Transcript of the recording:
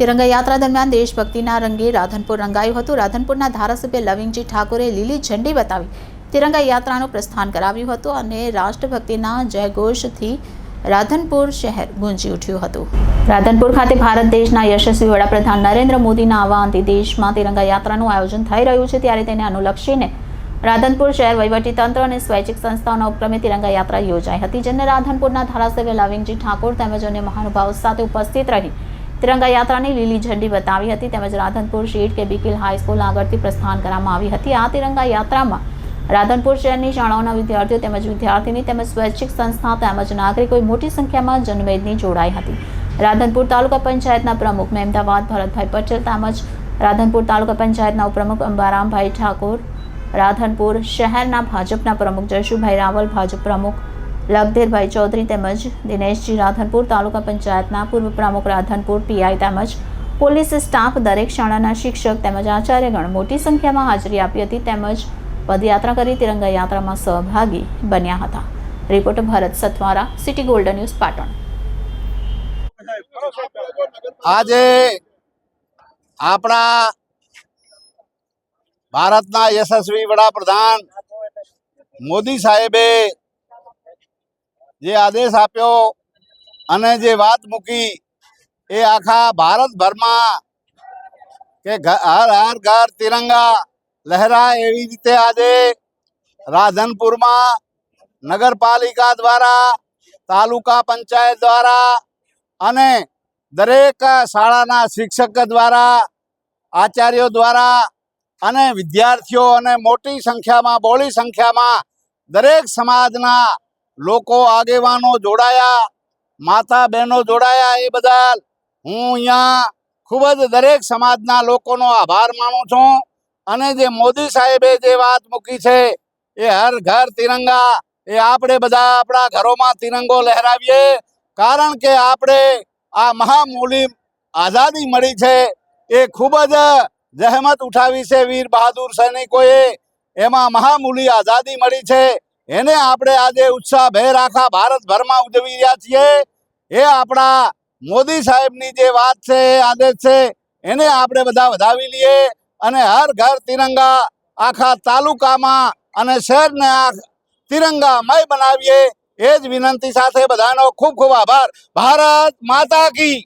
તિરંગા યાત્રા દરમિયાન દેશભક્તિના રંગે રાધનપુર રંગાયું હતું. રાધનપુરના ધારાસભ્ય લવિંગજી ઠાકોરે લીલી ઝંડી બતાવી તિરંગા યાત્રાનું પ્રસ્થાન કરાવ્યું હતું અને રાષ્ટ્રભક્તિના જયઘોષથી રાધનપુર શહેર ગુંજી ઉઠ્યું હતું. રાધનપુર ખાતે ભારત દેશના યશસ્વી વડાપ્રધાન નરેન્દ્ર મોદીના આહવાનથી દેશમાં તિરંગા યાત્રાનું આયોજન થઈ રહ્યું છે. ત્યારે તેને અનુલક્ષીને રાધનપુર શહેર વહીવટીતંત્ર અને સ્વૈચ્છિક સંસ્થાઓના ઉપક્રમે તિરંગા યાત્રા યોજાઈ હતી, જેને રાધનપુરના ધારાસભ્ય લવિંગજી ઠાકોર તેમજ અન્ય મહાનુભાવો સાથે ઉપસ્થિત રહી તિરંગા યાત્રાની લીલી ઝંડી બતાવી હતી તેમજ રાધનપુર શીટ કે બીકિલ હાઈસ્કૂલ આગળથી પ્રસ્થાન કરવામાં આવી હતી. આ તિરંગા યાત્રામાં રાધનપુર શહેરની શાળાઓના વિદ્યાર્થીઓ તેમજ વિદ્યાર્થીની તેમજ સ્વૈચ્છિક સંસ્થા તેમજ નાગરિકોએ મોટી સંખ્યામાં જનમેદની જોડાઈ હતી. રાધનપુર તાલુકા પંચાયતના પ્રમુખ મહેમદાવાદ, ભરતભાઈ પટેલ તેમજ રાધનપુર તાલુકા પંચાયતના ઉપપ્રમુખ અંબારામભાઈ ઠાકોર, રાધનપુર શહેરના ભાજપના પ્રમુખ જશુભાઈ રાવલ, ભાજપ પ્રમુખ લગધીરભાઈ ચૌધરી તેમજ દિનેશજી રાધનપુર તાલુકા પંચાયતના પૂર્વ પ્રમુખ રાધનપુર પીઆઈ તેમજ પોલીસ સ્ટાફ દરેક શાળાના શિક્ષક તેમજ આચાર્યગણ મોટી સંખ્યામાં હાજરી આપી હતી તેમજ પદયાત્રા કરી તિરંગા યાત્રામાં સહભાગી બન્યા હતા. Report Bharat Sathwara, city golden news, Patan. આજે આપણા ભારતના યશસ્વી વડાપ્રધાન મોદી સાહેબે જે આદેશ આપ્યો અને જે વાત મૂકી એ આખા ભારતભરમાં કે હર હર, ઘર, તિરંગા લહેરાય એવી રીતે આજે રાધનપુરમાં નગરપાલિકા દ્વારા, તાલુકા પંચાયત દ્વારા અને દરેક શાળાના શિક્ષક દ્વારા, આચાર્યો દ્વારા અને વિદ્યાર્થીઓ અને મોટી સંખ્યામાં બોલી સંખ્યામાં દરેક સમાજના લોકો આગેવાનો જોડાયા, માતા બહેનો જોડાયા એ બદલ હું અહીંયા ખૂબ જ દરેક સમાજના લોકોનો આભાર માનું છું. અને જે મોદી સાહેબે જે વાત મૂકી છે, એ હર ઘર તિરંગા, એ આપણે બધા આપણા ઘરોમાં તિરંગો લહેરાવીએ. કારણ કે આપણે આ મહામૂલી આઝાદી મળી છે, એ ખૂબ જ જહેમત ઉઠાવી છે વીર બહાદુર સૈનિકોએ. એમાં મહામૂલી આઝાદી મળી છે. એને આપણે આજે ઉત્સાહભેર આખા ભારતભરમાં ઉજવી રહ્યા છીએ. એ આપણા મોદી સાહેબની જે વાત છે આદેશ છે, એને આપણે બધા વધાવી લઈએ અને હર ઘર તિરંગા આખા તાલુકામાં અને શહેરને આ તિરંગામય બનાવીએ. એ જ વિનંતી સાથે બધાનો ખૂબ ખૂબ આભાર. ભારત માતા કી.